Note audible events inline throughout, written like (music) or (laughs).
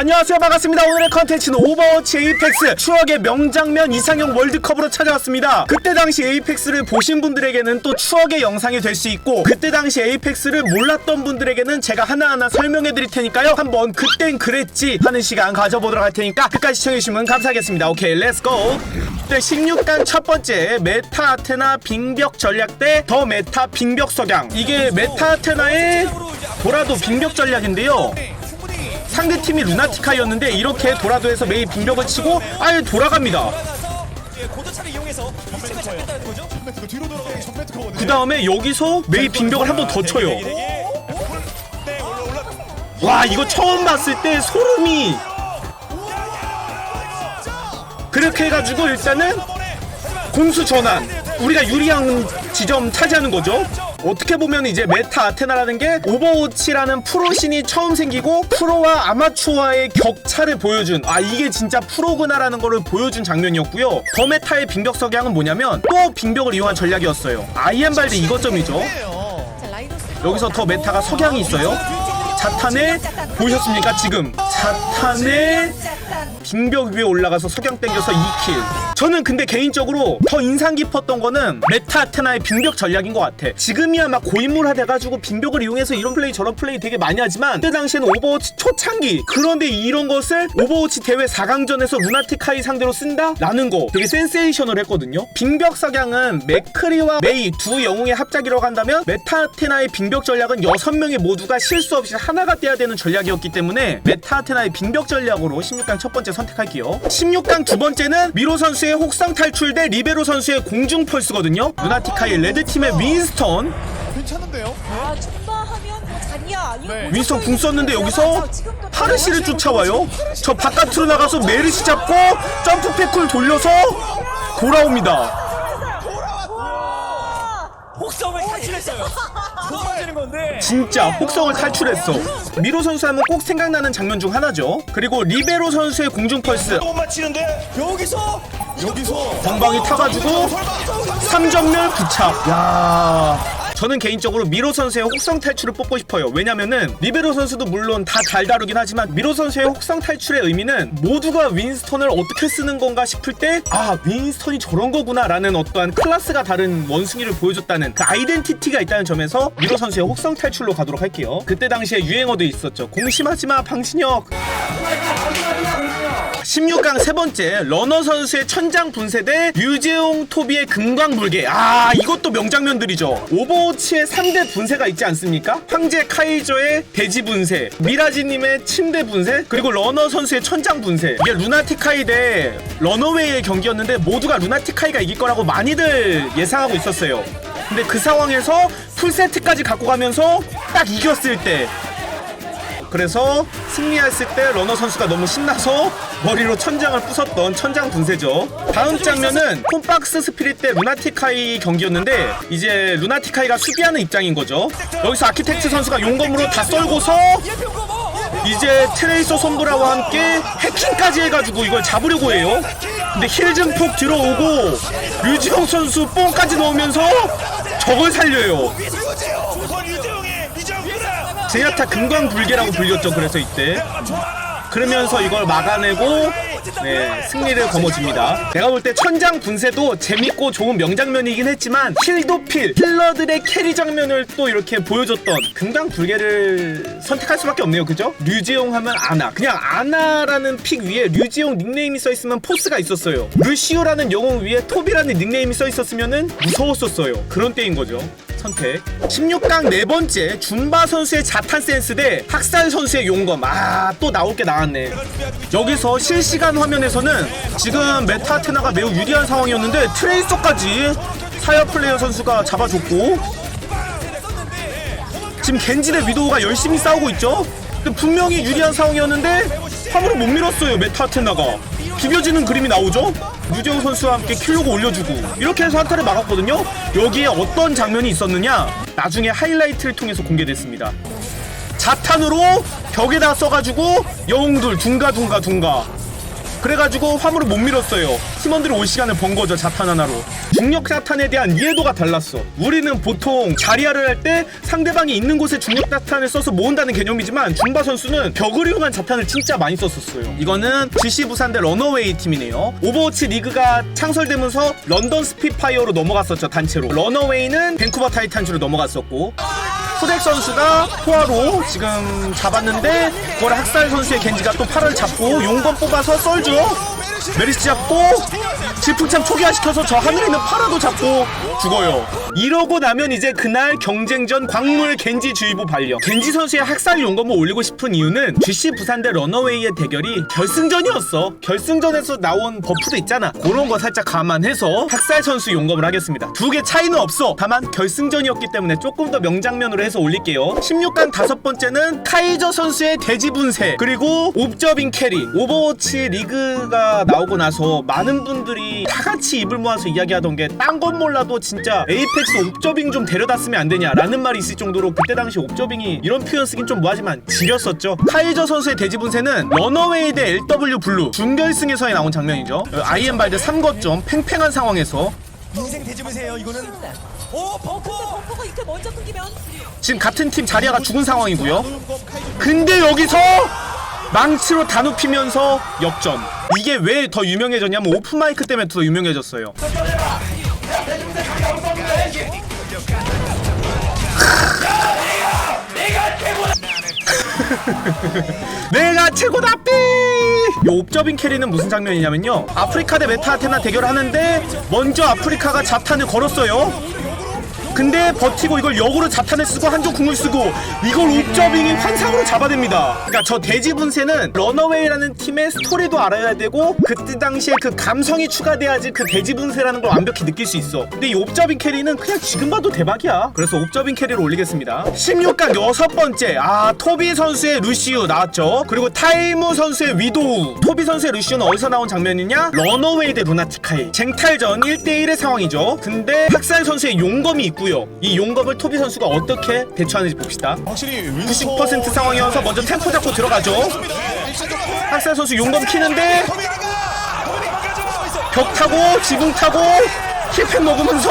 안녕하세요. 반갑습니다. 오늘의 컨텐츠는 오버워치 에이펙스 추억의 명장면 이상형 월드컵으로 찾아왔습니다. 그때 당시 에이펙스를 보신 분들에게는 또 추억의 영상이 될 수 있고 그때 당시 에이펙스를 몰랐던 분들에게는 제가 하나하나 설명해 드릴 테니까요. 한번 그땐 그랬지 하는 시간 가져보도록 할 테니까 끝까지 시청해주시면 감사하겠습니다. 오케이 렛츠고 네, 16강 첫 번째 메타 아테나 빙벽 전략 대 더 메타 빙벽 석양. 이게 메타 아테나의 도라도 빙벽 전략인데요 상대 팀이 루나티카였는데 이렇게 도라도에서 메이 빙벽을 치고 아예 돌아갑니다. 그 다음에 여기서 메이 빙벽을 한 번 더 쳐요. 와 이거 처음 봤을 때 소름이 그렇게 해가지고 일단은 공수 전환 우리가 유리한 지점 차지하는 거죠. 어떻게 보면 이제 메타 아테나라는 게 오버워치라는 프로신이 처음 생기고 프로와 아마추어의 격차를 보여준 아 이게 진짜 프로구나라는 거를 보여준 장면이었고요. 더 메타의 빙벽 석양은 뭐냐면 또 빙벽을 이용한 전략이었어요. 아이엠발드 이거점이죠. 여기서 더 메타가 석양이 있어요. 자탄에 보셨습니까 지금 자탄에 빙벽 위에 올라가서 석양 땡겨서 2킬 저는 근데 개인적으로 더 인상 깊었던 거는 메타 아테나의 빙벽 전략인 것 같아. 지금이야 막 고인물화 돼가지고 빙벽을 이용해서 이런 플레이 저런 플레이 되게 많이 하지만 그때 당시에는 오버워치 초창기. 그런데 이런 것을 오버워치 대회 4강전에서 루나티카이 상대로 쓴다? 라는 거 되게 센세이션을 했거든요. 빙벽 석양은 맥크리와 메이 두 영웅의 합작이라고 한다면 메타 아테나의 빙벽 전략은 6명이 모두가 실수 없이 하나가 돼야 되는 전략이었기 때문에 메타 아테나의 빙벽 전략으로 16강 첫 번째 선택할게요. 16강 두 번째는 미로 선수의 혹성 탈출 대 리베로 선수의 공중 펄스거든요 루나티카의 레드팀의 윈스턴 괜찮은데요? 아, 춤바하면 뭐 자리야. 이거 네. 뭐 윈스턴 궁 썼는데 아, 여기서 파르시를 쫓아와요 저 바깥으로 나가서 메르시 잡고 점프 패쿨 돌려서 돌아옵니다 혹성을 탈출했어요. 건데. 진짜 혹성을 탈출했어. 미로 선수 하면 꼭 생각나는 장면 중 하나죠. 그리고 리베로 선수의 공중 펄스 못 맞히는데 여기서 여기서 전방이 타가지고 3전멸 부착. 야. 저는 개인적으로 미로 선수의 혹성 탈출을 뽑고 싶어요. 왜냐면은 리베로 선수도 물론 다 잘 다루긴 하지만 미로 선수의 혹성 탈출의 의미는 모두가 윈스턴을 어떻게 쓰는 건가 싶을 때 아 윈스턴이 저런 거구나라는 어떠한 클래스가 다른 원숭이를 보여줬다는 그 아이덴티티가 있다는 점에서 미로 선수의 혹성 탈출로 가도록 할게요. 그때 당시에 유행어도 있었죠. 공심하지 마 방신혁. 16강 세 번째 러너 선수의 천장 분쇄 대 류재용 토비의 금광불개. 아 이것도 명장면들이죠. 오버워치의 3대 분쇄가 있지 않습니까? 황제 카이저의 돼지 분쇄 미라지님의 침대 분쇄 그리고 러너 선수의 천장 분쇄. 이게 루나티카이 대 러너웨이의 경기였는데 모두가 루나티카이가 이길 거라고 많이들 예상하고 있었어요. 근데 그 상황에서 풀세트까지 갖고 가면서 딱 이겼을 때 그래서 승리했을 때 러너 선수가 너무 신나서 머리로 천장을 부쉈던 천장 분쇄죠. 다음 장면은 콤박스 스피릿 때 루나티카이 경기였는데 이제 루나티카이가 수비하는 입장인 거죠. 여기서 아키텍트 선수가 용검으로 다 썰고서 이제 트레이서 손브라와 함께 해킹까지 해가지고 이걸 잡으려고 해요. 근데 힐즌폭 들어오고 류지영 선수 뽕까지 넣으면서 저걸 살려요. 제야타 금광불개라고 불렸죠. 그래서 이때 그러면서 이걸 막아내고 네, 승리를 거머쥡니다. 내가 볼 때 천장 분쇄도 재밌고 좋은 명장면이긴 했지만 힐도필 힐러들의 캐리 장면을 또 이렇게 보여줬던 금강 불개를 선택할 수밖에 없네요. 그죠? 류지용 하면 아나. 그냥 아나라는 픽 위에 류지용 닉네임이 써 있으면 포스가 있었어요. 루시오라는 영웅 위에 톱이라는 닉네임이 써 있었으면은 무서웠었어요. 그런 때인 거죠. 선택. 16강 네 번째 줌바 선수의 자탄 센스 대 학살 선수의 용검. 아, 또 나올 게 나왔네. 여기서 실시간 화면에서는 지금 메타테나가 매우 유리한 상황이었는데 트레이서까지 사야 플레이어 선수가 잡아줬고 지금 겐지 대 위도우가 열심히 싸우고 있죠. 분명히 유리한 상황이었는데 함으로 못 밀었어요 메타테나가. 비벼지는 그림이 나오죠. 유재호 선수와 함께 킬로그 올려주고 이렇게 해서 한타를 막았거든요. 여기에 어떤 장면이 있었느냐? 나중에 하이라이트를 통해서 공개됐습니다. 자탄으로 벽에다 써가지고 영웅들 둥가 둥가 둥가 그래가지고 화물을 못 밀었어요. 팀원들이 올 시간을 번 거죠 자탄 하나로. 중력 자탄에 대한 이해도가 달랐어. 우리는 보통 자리아를 할 때 상대방이 있는 곳에 중력 자탄을 써서 모은다는 개념이지만 중바 선수는 벽을 이용한 자탄을 진짜 많이 썼었어요. 이거는 GC 부산 대 러너웨이 팀이네요. 오버워치 리그가 창설되면서 런던 스피파이어로 넘어갔었죠 단체로. 러너웨이는 밴쿠버 타이탄즈로 넘어갔었고 후덱 선수가 포화로 지금 잡았는데 그걸 학살 선수의 겐지가 또 팔을 잡고 용건 뽑아서 썰죠 메리스 잡고 질풍참 초기화시켜서 저 하늘에 있는 파라도 잡고 죽어요. 이러고 나면 이제 그날 경쟁전 광물 겐지 주의보 발령 겐지 선수의 학살 용검을 올리고 싶은 이유는 GC 부산 대 러너웨이의 대결이 결승전이었어. 결승전에서 나온 버프도 있잖아. 그런 거 살짝 감안해서 학살 선수 용검을 하겠습니다. 두 개 차이는 없어. 다만 결승전이었기 때문에 조금 더 명장면으로 해서 올릴게요. 16강 다섯 번째는 카이저 선수의 대지 분쇄. 그리고 옵저빙 캐리. 오버워치 리그가 나 오고 나서 많은 분들이 다 같이 입을 모아서 이야기하던 게 딴 건 몰라도 진짜 에이펙스 옵저빙 좀 데려다 쓰면 안 되냐 라는 말이 있을 정도로 그때 당시 옵저빙이 이런 표현 쓰긴 좀 뭐하지만 지렸었죠 카이저 선수의 대지 분쇄는 러너웨이 대 LW 블루 준결승에서의 나온 장면이죠 아이엠 발드 3거점 팽팽한 상황에서 인생 대집으세요 이거는. 오 벙커. 벙커가 이렇게 먼저 끊기면 지금 같은 팀 자리아가 죽은 상황이고요. 근데 여기서 망치로 다 눕히면서 역전. 이게 왜 더 유명해졌냐면 오픈마이크 때문에 더 유명해졌어요. (laughs) 내가 최고다 삐! 이 옵저빙 캐리는 무슨 장면이냐면요 아프리카 대 메타 아테나 대결을 하는데 먼저 아프리카가 자탄을 걸었어요 근데 버티고 이걸 역으로 자탄을 쓰고 한쪽 궁을 쓰고 이걸 옵저빙이 환상으로 잡아냅니다. 그러니까 저 대지 분쇄는 러너웨이라는 팀의 스토리도 알아야 되고 그때 당시에 그 감성이 추가돼야지 그 대지 분쇄라는 걸 완벽히 느낄 수 있어. 근데 이 옵저빙 캐리는 그냥 지금 봐도 대박이야. 그래서 옵저빙 캐리를 올리겠습니다. 16강 여섯 번째 아 토비 선수의 루시우 나왔죠. 그리고 타이무 선수의 위도우. 토비 선수의 루시우는 어디서 나온 장면이냐? 러너웨이 대 루나티카이. 쟁탈전 1대1의 상황이죠. 근데 학살 선수의 용검이 있고 요. 이 용검을 토비 선수가 어떻게 대처하는지 봅시다. 확실히 90% 상황이어서 먼저 템포 잡고 들어가죠. 학살 선수 용검 키는데 벽 타고 지붕 타고 힐팩 먹으면서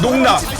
농락.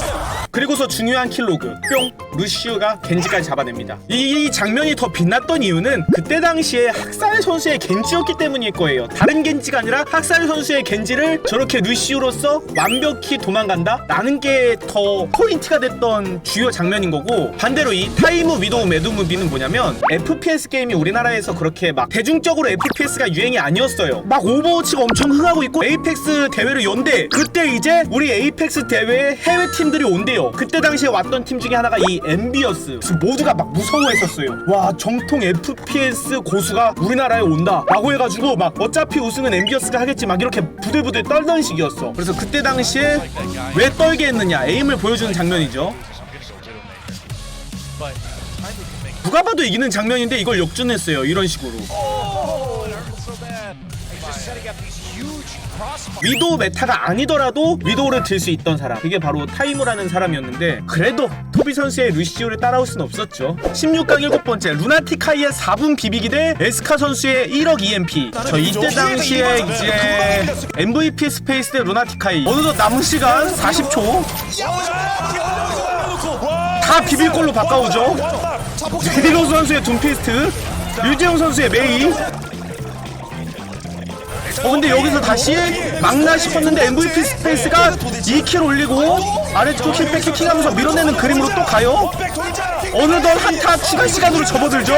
그리고서 중요한 킬로그 뿅 루시우가 겐지까지 잡아냅니다. 이 장면이 더 빛났던 이유는 그때 당시에 학살 선수의 겐지였기 때문일 거예요. 다른 겐지가 아니라 학살 선수의 겐지를 저렇게 루시우로서 완벽히 도망간다? 라는 게 더 포인트가 됐던 주요 장면인 거고 반대로 이 타이무 위도우 매드 무비는 뭐냐면 FPS 게임이 우리나라에서 그렇게 막 대중적으로 FPS가 유행이 아니었어요. 막 오버워치가 엄청 흥하고 있고 에이펙스 대회를 연대 그때 이제 우리 에이펙스 대회에 해외 팀들이 온대요. 그때 당시에 왔던 팀 중에 하나가 이 엠비어스. 그래서 모두가 막 무서워했었어요. 와 정통 FPS 고수가 우리나라에 온다. 라고 해가지고 막 어차피 우승은 엠비어스가 하겠지 막 이렇게 부들부들 떨던 시기였어. 그래서 그때 당시에 왜 떨게 했느냐 에임을 보여주는 장면이죠. 누가 봐도 이기는 장면인데 이걸 역전했어요. 이런 식으로. 위도우 메타가 아니더라도 위도우를 들 수 있던 사람. 그게 바로 타이머라는 사람이었는데 그래도 토비 선수의 루시오를 따라올 순 없었죠. 16강 7번째 루나티카이의 4분 비비기 대 에스카 선수의 1억 EMP 저 이때 당시에 이제 MVP 스페이스 대 루나티카이. 어느덧 남은 시간 40초. 다 비빌 걸로 바꿔오죠. 데리로 선수의 둠피스트 유재용 선수의 메이 어 근데 여기서 다시 막나 싶었는데 MVP 스페이스가 2킬 올리고 아래쪽 킬백 키킹하면서 밀어내는 그림으로 또 가요? 어느덧 한타 추가 시간으로 접어들죠?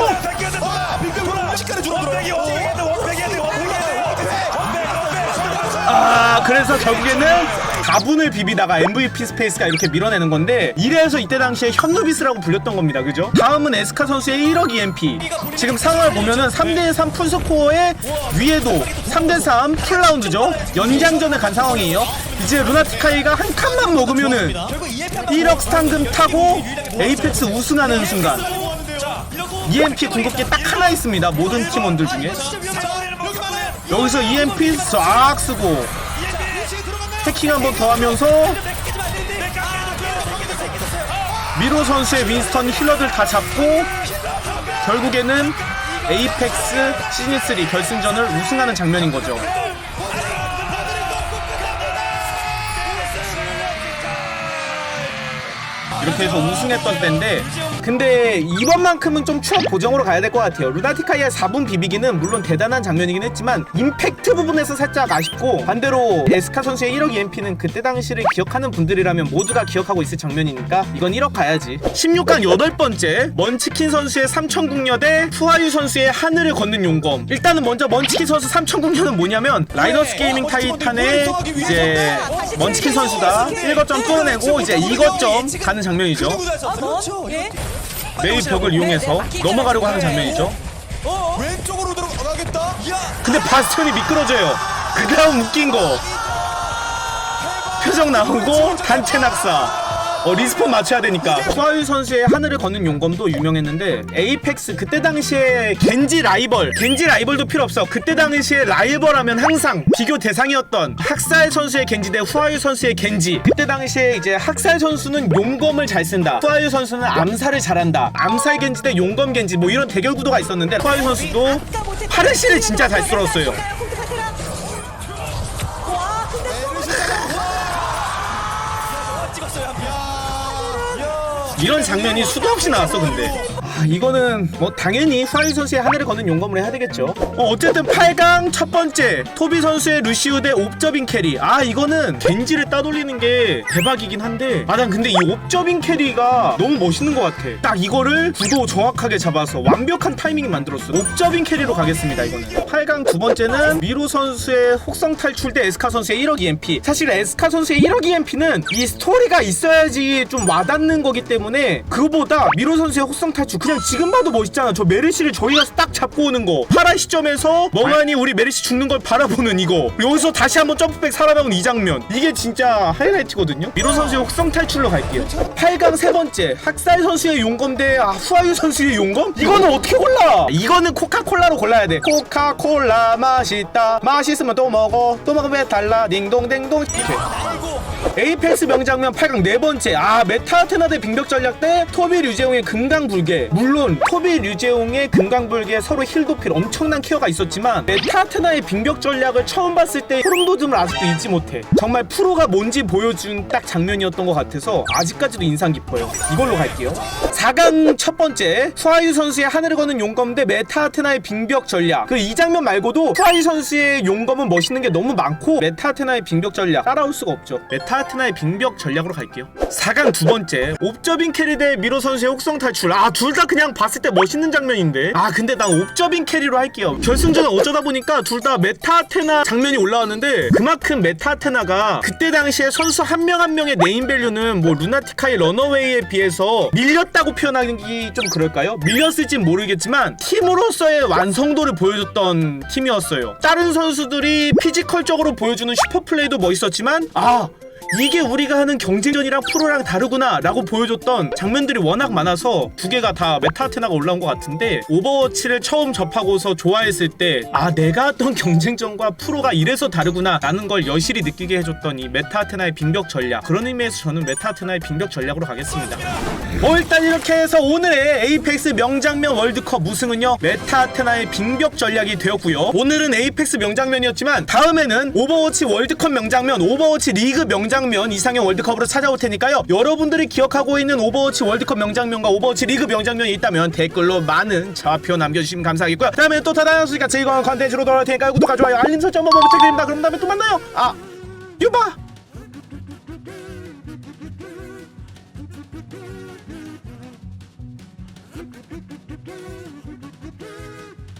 아 그래서 결국에는 가분을 비비다가 MVP 스페이스가 이렇게 밀어내는 건데 이래서 이때 당시에 현누비스라고 불렸던 겁니다. 그죠? 다음은 에스카 선수의 1억 EMP 지금 상황을 보면은 3대3 풀스코어의 위에도 3대3 풀라운드죠. 연장전에 간 상황이에요. 이제 루나티카이가 한 칸만 먹으면은 1억 스탄금 타고 에이펙스 우승하는 순간 EMP 궁극기 딱 하나 있습니다. 모든 팀원들 중에. 여기서 EMP 싹 쓰고 해킹 한 번 더 하면서 미로 선수의 윈스턴 힐러들 다 잡고 결국에는 에이펙스 시즌3 결승전을 우승하는 장면인 거죠. 이렇게 해서 우승했던 때인데 근데 이번만큼은 좀 추억 보정으로 가야 될 것 같아요. 루나티카이의 4분 비비기는 물론 대단한 장면이긴 했지만 임팩트 부분에서 살짝 아쉽고 반대로 에스카 선수의 1억 EMP는 그때 당시를 기억하는 분들이라면 모두 가 기억하고 있을 장면이니까 이건 1억 가야지. 16강 여덟 번째 먼치킨 선수의 삼천궁녀 대 푸아유 선수의 하늘을 걷는 용검. 일단은 먼저 먼치킨 선수 삼천궁녀는 뭐냐면 라이너스 게이밍 타이탄의 이제 먼치킨 선수가 1거점 뚫어내고 이제 2거점 가는 장면이죠. 그렇죠. 예? 매일 벽을 이용해서 넘어가려고 하는 장면이죠. 왼쪽으로 들어가겠다. 야. 근데 바스턴이 미끄러져요. 그 다음 웃긴 거. 표정 나오고 단체 낙사 어, 리스폰 맞춰야 되니까. 수아유 선수의 하늘을 걷는 용검도 유명했는데 에이펙스 그때 당시에 겐지 라이벌 겐지 라이벌도 필요 없어. 그때 당시에 라이벌하면 항상 비교 대상이었던 학살 선수의 겐지 대 후아유 선수의 겐지. 그때 당시에 이제 학살 선수는 용검을 잘 쓴다. 후아유 선수는 암살을 잘한다. 암살 겐지 대 용검 겐지 뭐 이런 대결 구도가 있었는데 후아유 선수도 파르시를 진짜 잘 쏠었어요 이런 장면이 수도 없이 나왔어 근데. 아, 이거는 뭐 당연히 수아유 선수의 하늘을 걷는 용검을 해야 되겠죠. 어, 어쨌든 8강 첫 번째 토비 선수의 루시우 대 옵저빙 캐리. 아 이거는 겐지를 따돌리는 게 대박이긴 한데. 아 난 근데 이 옵저빙 캐리가 너무 멋있는 것 같아. 딱 이거를 구도 정확하게 잡아서 완벽한 타이밍을 만들었어. 옵저빙 캐리로 가겠습니다 이거는. 8강 두 번째는 미로 선수의 혹성 탈출 대 에스카 선수의 1억 EMP 사실 에스카 선수의 1억 EMP는 이 스토리가 있어야지 좀 와닿는 거기 때문에 그거보다 미로 선수의 혹성 탈출 그냥 지금 봐도 멋있잖아. 저 메르시를 저희가 딱 잡고 오는 거. 파라 시점에서 멍하니 우리 메르시 죽는 걸 바라보는 이거. 여기서 다시 한번 점프백 살아나온 이 장면. 이게 진짜 하이라이트거든요? 미로 선수의 혹성 탈출로 갈게요. 8강 세 번째. 학살 선수의 용검 대 아, 후아유 선수의 용검? 이거는 어떻게 골라? 이거는 코카콜라로 골라야 돼. 코카콜라 맛있다. 맛있으면 또 먹어. 또 먹으면 배 달라. 딩동댕동. 이렇게 에이펙스 명장면 8강 네 번째. 아 메타테나 대 빙벽 전략 대 토비 류재용의 금강불개. 물론 토비 류재용의 금강불개 서로 힐도필 엄청난 케어가 있었지만 메타테나의 빙벽 전략을 처음 봤을 때 소름 돋음을 아직도 잊지 못해. 정말 프로가 뭔지 보여준 딱 장면이었던 것 같아서 아직까지도 인상 깊어요. 이걸로 갈게요. 4강 첫 번째. 수아유 선수의 하늘을 거는 용검 대 메타테나의 빙벽 전략. 그 이 장면 말고도 수아유 선수의 용검은 멋있는 게 너무 많고 메타테나의 빙벽 전략 따라올 수가 없죠. 메타 테나의 빙벽 전략으로 갈게요. 4강 두 번째. 옵저빙 캐리 대 미로 선수의 혹성 탈출. 아 둘 다 그냥 봤을 때 멋있는 장면인데? 아 근데 난 옵저빙 캐리로 할게요. 결승전은 어쩌다 보니까 둘 다 메타테나 장면이 올라왔는데 그만큼 메타테나가 그때 당시에 선수 한명한 명의 네임밸류는 뭐 루나티카의 러너웨이에 비해서 밀렸다고 표현하기 좀 그럴까요? 밀렸을진 모르겠지만 팀으로서의 완성도를 보여줬던 팀이었어요. 다른 선수들이 피지컬적으로 보여주는 슈퍼플레이도 멋있었지만 아 이게 우리가 하는 경쟁전이랑 프로랑 다르구나 라고 보여줬던 장면들이 워낙 많아서 두 개가 다 메타테나가 올라온 것 같은데 오버워치를 처음 접하고서 좋아했을 때 아 내가 했던 경쟁전과 프로가 이래서 다르구나 라는 걸 여실히 느끼게 해줬던 이 메타테나의 빙벽 전략. 그런 의미에서 저는 메타테나의 빙벽 전략으로 가겠습니다. 뭐 일단 이렇게 해서 오늘의 에이펙스 명장면 월드컵 우승은요 메타테나의 빙벽 전략이 되었고요. 오늘은 에이펙스 명장면이었지만 다음에는 오버워치 월드컵 명장면 오버워치 리그 명장면 이상형 월드컵으로 찾아올 테니까요. 여러분들이 기억하고 있는 오버워치 월드컵 명장면과 오버워치 리그 명장면이 있다면 댓글로 많은 좌표 남겨주시면 감사하겠고요. 다음에 또 다다른 수니까 즐거운 컨텐츠로 돌아올 테니까 구독과 좋아요 알림 설정 한번 부탁드립니다. 그럼 다음에 또 만나요. 아 유바